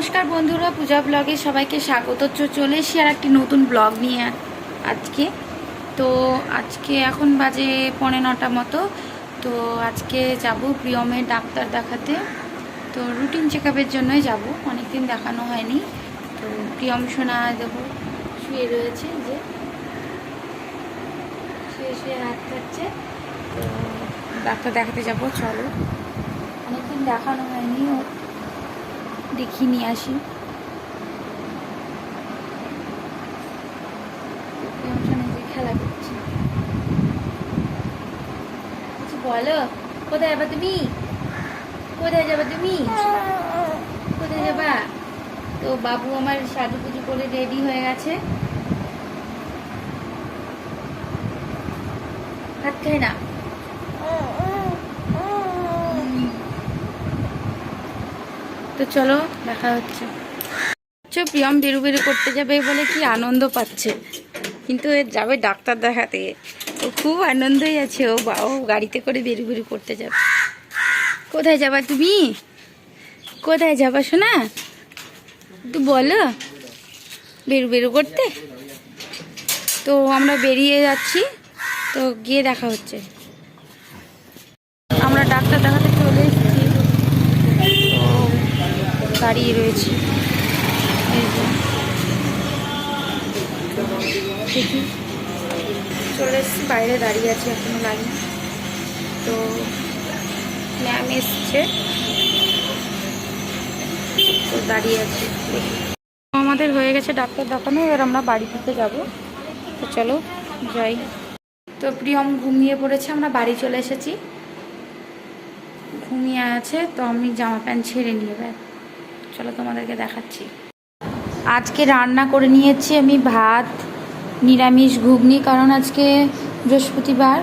নমস্কার বন্ধুরা, পূজা ব্লগে সবাইকে স্বাগত। চলে এসেছি আর একটি নতুন ব্লগ নিয়ে আজকে। তো আজকে এখন বাজে পৌনে নটা মতো। তো আজকে যাব প্রিয়মের ডাক্তার দেখাতে। তো রুটিন চেক আপের জন্যই যাব, অনেকদিন দেখানো হয়নি। তো প্রিয়ম সোনা দেবো শুয়ে রয়েছে যে শুয়ে শুয়ে হাত খাচ্ছে তো ডাক্তার দেখাতে যাব, চলো। অনেকদিন দেখানো হয়নি ও দেখিয়ে নিয়ে আসি। খেলা করছে। কিছু বলো, কোথায় যাবা তুমি? কোথায় যাবা তুমি? কোথায় যাবা? তো বাবু আমার সাজু পুজো করে রেডি হয়ে গেছে। ভাত খায় না? তো চলো, দেখা হচ্ছে। হচ্ছে প্রিয়ম বেরু বেরু করতে যাবে বলে কি আনন্দ পাচ্ছে। কিন্তু যাবে ডাক্তার দেখাতে। ও খুব আনন্দই আছে, ও বা, ও গাড়িতে করে বেরু বেরু করতে যাবে। কোথায় যাবা তুমি? কোথায় যাবা শোনা একটু বলো। বেরু বেরু করতে? তো আমরা বেরিয়ে যাচ্ছি। তো গিয়ে দেখা হচ্ছে আমরা ডাক্তার দেখাতে চলে এসেছি তো দাঁড়িয়ে রয়েছি। দেখি। চলে এসেছি, বাইরে দাঁড়িয়ে আছি, এখনও লাইন। তো ম্যাম এসছে। তো দাঁড়িয়ে আছি আমাদের হয়ে গেছে ডাক্তার দেখানো, এবার আমরা বাড়ি থেকে যাব। তো চলো, যাই। তো প্রিয়ম ঘুমিয়ে পড়েছে, আমরা বাড়ি চলে এসেছি। ঘুমিয়ে আছে, তো আমি জামা প্যান্ট ছেড়ে নিয়ে এবার চলো তোমাদেরকে দেখাচ্ছি। আজকে রান্না করে নিয়েছি আমি ভাত, নিরামিষ ঘুগনি, কারণ আজকে বৃহস্পতিবার,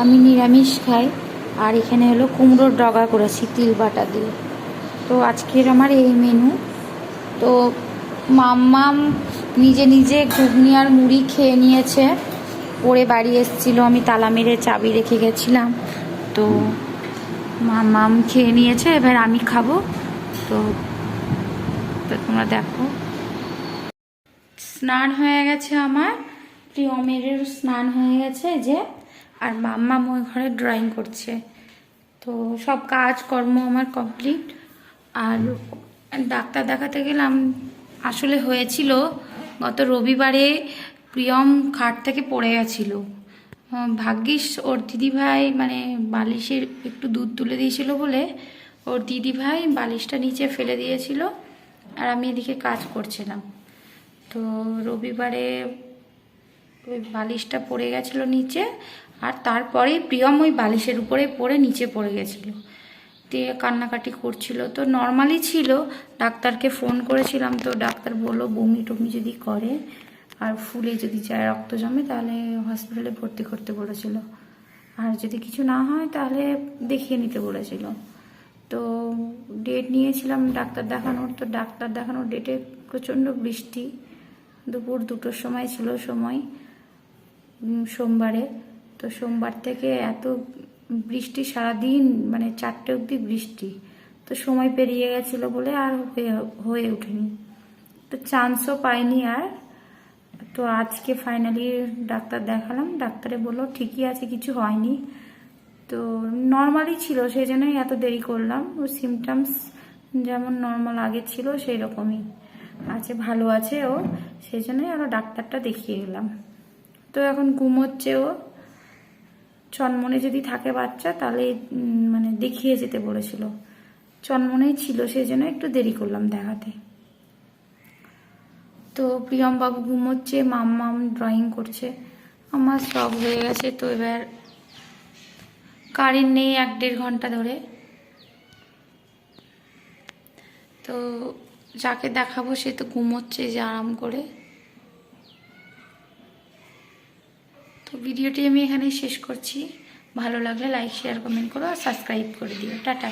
আমি নিরামিষ খাই। আর এখানে হলো কুমড়োর ডগা করেছি, তিল বাটা দিয়ে। তো আজকের আমার এই মেনু তো মাম্মাম নিজে নিজে ঘুগনি আর মুড়ি খেয়ে নিয়েছে। পরে বাড়ি এসেছিল, আমি তালা মেরে চাবি রেখে গেছিলাম। তো মাম খেয়ে নিয়েছে, এবার আমি খাব। তো তো তোমরা দেখো। স্নান হয়ে গেছে আমার। প্রিয় প্রিয়মেরও স্নান হয়ে গেছে যে। আর মাম্মা ওই ঘরে ড্রয়িং করছে। তো সব কাজকর্ম আমার কমপ্লিট আর ডাক্তার দেখাতে গেলাম, আসলে হয়েছিল। গত রবিবারে প্রিয়ম খাট থেকে পড়ে গেছিল। ভাগ্যিস ওর দিদিভাই মানে বালিশের একটু দুধ তুলে দিয়েছিল বলে। ওর দিদিভাই বালিশটা নিচে ফেলে দিয়েছিল। আমি এদিকে কাজ করছিলাম। তো রবিবারে ওই বালিশটা পড়ে গেছিল নিচে, আর তারপরেই প্রিয়ম ওই বালিশের উপরে পড়ে নিচে পড়ে গেছিল। দিয়ে কান্নাকাটি করছিল। তো নর্মালি ছিল, ডাক্তারকে ফোন করেছিলাম, তো ডাক্তার বলল বমি টমি যদি করে, আর ফুলে যদি যায় রক্ত জমে, তাহলে হসপিটালে ভর্তি করতে বলেছিল। আর যদি কিছু না হয়, তাহলে দেখিয়ে নিতে বলেছিল। তো ডেট নিয়েছিলাম ডাক্তার দেখানোর, তো ডাক্তার দেখানোর ডেটে প্রচণ্ড বৃষ্টি। দুপুর দুটোর সময় ছিল সময় সোমবারে। তো সোমবার থেকে এত বৃষ্টি সারাদিন মানে চারটে অবধি বৃষ্টি। তো সময় পেরিয়ে গেছিল বলে আর হয়ে ওঠেনি। তো চান্সও পাইনি আর। তো আজকে ফাইনালি ডাক্তার দেখালাম। ডাক্তারে বলল, ঠিকই আছে, কিছু হয়নি। তো নর্মালই ছিল সেই জন্যই এত দেরি করলাম। ও সিমটমস যেমন নর্মাল আগে ছিল সেই রকমই আছে, ভালো আছে ও। সেই জন্যই আরও ডাক্তারটা দেখিয়ে এলাম। তো এখন ঘুমোচ্ছে ও। চনমনে যদি থাকে বাচ্চা, তাহলে মানে দেখিয়ে যেতে বলেছিল। চনমনেই ছিল সেই জন্য একটু দেরি করলাম দেখাতে। তো প্রিয়ম বাবু ঘুমোচ্ছে, মাম্মাম ড্রয়িং করছে। আমার সব হয়ে গেছে, তো এবার কারেন্ট নেই এক দেড় ঘণ্টা ধরে। তো যাকে দেখাবো সে তো ঘুমোচ্ছে যে আরাম করে। তো ভিডিওটি আমি এখানে শেষ করছি। ভালো লাগলে লাইক শেয়ার কমেন্ট করো আর সাবস্ক্রাইব করে দিও। টাটা।